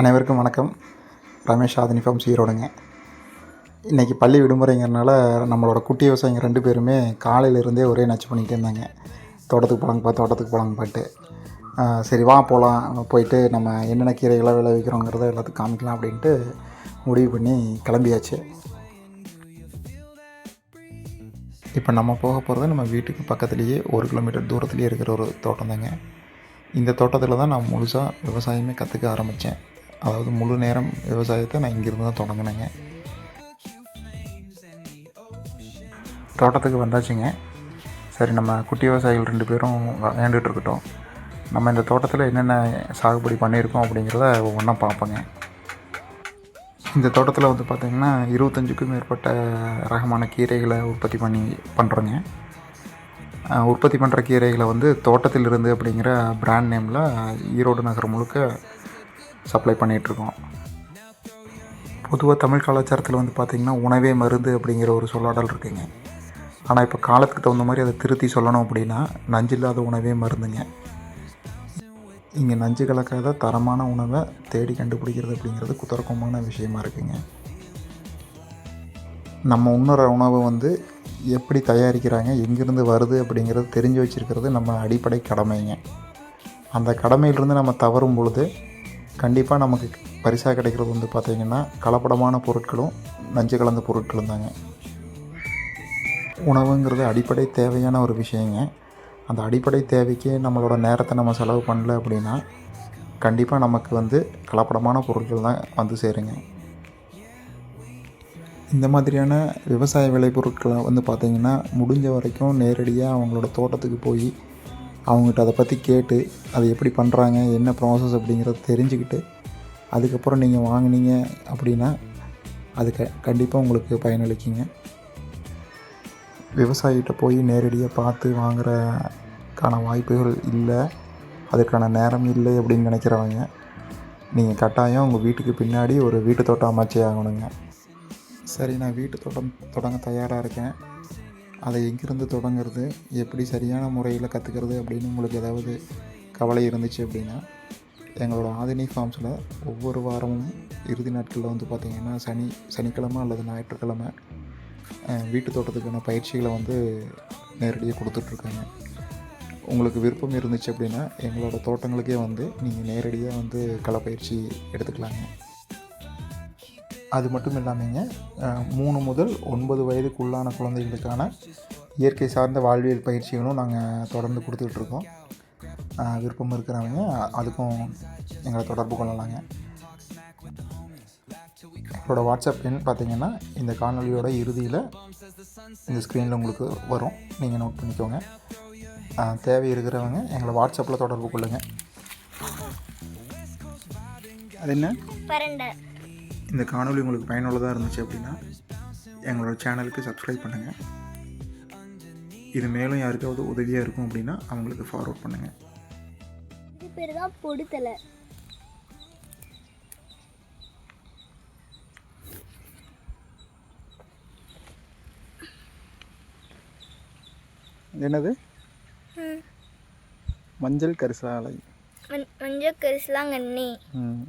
அனைவருக்கும் வணக்கம். ரமேஷ் ஆதினி சீரோடுங்க. இன்றைக்கி பள்ளி விடுமுறைங்கிறனால நம்மளோட குட்டி விவசாயிங்க ரெண்டு பேருமே காலையிலேருந்தே ஒரே நச்சு பண்ணிகிட்டே இருந்தாங்க. தோட்டத்துக்கு போகலாங்கப்பா தோட்டத்துக்கு போகலாங்கப்பாட்டு பாட்டு. சரி வா போகலாம் போயிட்டு நம்ம என்னென்ன கீரைகளை விளைவிக்கிறோங்கிறத எல்லாத்துக்கும் காமிக்கலாம் அப்படின்ட்டு முடிவு பண்ணி கிளம்பியாச்சு. இப்போ நம்ம போக போகிறது நம்ம வீட்டுக்கு பக்கத்துலேயே ஒரு கிலோமீட்டர் தூரத்துலேயே இருக்கிற ஒரு தோட்டம் தாங்க இந்த தோட்டத்தில் தான் நான் முழுசாக விவசாயமே கற்றுக்க ஆரம்பித்தேன் அதாவது முழு நேரம் விவசாயத்தை நான் இங்கேருந்து தான் தொடங்கினேங்க. தோட்டத்துக்கு வந்தாச்சுங்க. சரி நம்ம குட்டி விவசாயிகள் ரெண்டு பேரும் விளையாண்டுட்டு இருக்கட்டும். நம்ம இந்த தோட்டத்தில் என்னென்ன சாகுபடி பண்ணியிருக்கோம் அப்படிங்கிறத ஒவ்வொன்றா பார்ப்போங்க. இந்த தோட்டத்தில் வந்து பார்த்திங்கன்னா இருபத்தஞ்சுக்கும் மேற்பட்ட ரகமான கீரைகளை உற்பத்தி பண்ணி பண்ணுறோங்க உற்பத்தி பண்ணுற கீரைகளை வந்து தோட்டத்திலிருந்து அப்படிங்கிற பிராண்ட் நேமில் ஈரோடு நகர் முழுக்க சப்ளை பண்ணிகிட்ருக்கோம். பொதுவாக தமிழ் கலாச்சாரத்தில் வந்து பார்த்திங்கன்னா உணவே மருந்து அப்படிங்கிற ஒரு சொல்லாடல் இருக்குங்க. ஆனால் இப்போ காலத்துக்கு தகுந்த மாதிரி அதை திருத்தி சொல்லணும் அப்படின்னா நஞ்சில்லாத உணவே மருந்துங்க. இங்கே நஞ்சு கலக்காத தரமான உணவை தேடி கண்டுபிடிக்கிறது அப்படிங்கிறது குதர்க்கமான விஷயமா இருக்குங்க. நம்ம உண்ணுற உணவு வந்து எப்படி தயாரிக்கிறாங்க எங்கேருந்து வருது அப்படிங்கிறது தெரிஞ்சு வச்சுருக்கிறது நம்ம அடிப்படை கடமைங்க. அந்த கடமையிலிருந்து நம்ம தவறும் பொழுது கண்டிப்பாக நமக்கு பரிசாக கிடைக்கிறது வந்து பார்த்திங்கன்னா கலப்படமான பொருட்களும் நஞ்சு கலந்த பொருட்களும் தாங்க. உணவுங்கிறது அடிப்படை தேவையான ஒரு விஷயங்க. அந்த அடிப்படை தேவைக்கு நம்மளோட நேரத்தை நம்ம செலவு பண்ணல அப்படின்னா கண்டிப்பாக நமக்கு வந்து கலப்படமான பொருட்கள் தான் வந்து சேருங்க. இந்த மாதிரியான விவசாய விளைபொருட்களை வந்து பார்த்திங்கன்னா முடிஞ்ச வரைக்கும் நேரடியாக அவங்களோட தோட்டத்துக்கு போய் அவங்ககிட்ட அதை பற்றி கேட்டு அதை எப்படி பண்ணுறாங்க என்ன ப்ராசஸ் அப்படிங்கிறத தெரிஞ்சுக்கிட்டு அதுக்கப்புறம் நீங்கள் வாங்குனீங்க அப்படின்னா அது க கண்டிப்பாக உங்களுக்கு பயனளிக்குங்க. விவசாயிகிட்ட போய் நேரடியாக பார்த்து வாங்குறக்கான வாய்ப்புகள் இல்லை அதுக்கான நேரம் இல்லை அப்படின்னு நினைக்கிறவங்க நீங்கள் கட்டாயம் உங்கள் வீட்டுக்கு பின்னாடி ஒரு வீட்டு தோட்டம் அமைச்சே ஆகணுங்க. சரி நான் வீட்டு தோட்டம் தொடங்க தயாராக இருக்கேன். அதை எங்கேருந்து தொடங்குறது எப்படி சரியான முறையில் கற்றுக்கிறது அப்படின்னு உங்களுக்கு ஏதாவது கவலை இருந்துச்சு அப்படின்னா எங்களோட ஆதினி ஃபார்ம்ஸில் ஒவ்வொரு வாரமும் இறுதி நாட்களில் வந்து பார்த்திங்கன்னா சனி சனிக்கிழமை அல்லது ஞாயிற்றுக்கிழமை வீட்டு தோட்டத்துக்கான பயிற்சிகளை வந்து நேரடியாக கொடுத்துட்ருக்காங்க. உங்களுக்கு விருப்பம் இருந்துச்சு அப்படின்னா எங்களோட தோட்டங்களுக்கே வந்து நீங்கள் நேரடியாக வந்து களப்பயிற்சி எடுத்துக்கலாங்க. அது மட்டும் இல்லாமங்க மூணு முதல் ஒன்பது வயதுக்குள்ளான குழந்தைகளுக்கான இயற்கை சார்ந்த வாழ்வியல் பயிற்சிகளும் நாங்கள் தொடர்ந்து கொடுத்துட்ருக்கோம் விருப்பம் இருக்கிறவங்க அதுக்கும் எங்களை தொடர்பு கொள்ளலாங்க. எங்களோட வாட்ஸ்அப் எண் பார்த்தீங்கன்னா இந்த காணொலியோட இறுதியில் இந்த ஸ்க்ரீனில் உங்களுக்கு வரும். நீங்கள் நோட் பண்ணிக்கோங்க. தேவை இருக்கிறவங்க எங்களை வாட்ஸ்அப்பில் தொடர்பு கொள்ளுங்கள் அது என்ன? இந்த காணொளி உங்களுக்கு பயனுள்ளதாக இருந்துச்சு அப்படின்னா எங்களோட சேனலுக்கு சப்ஸ்கிரைப் பண்ணுங்கள் இது மேலும் யாருக்காவது உதவியாக இருக்கும் அப்படின்னா அவங்களுக்கு ஃபார்வர்ட் பண்ணுங்கள் இது பேர் தான் பொடுத்தலை என்னது? மஞ்சள் கரிசாலை மஞ்சள் கரிசலாங்கண்ணி. ம்.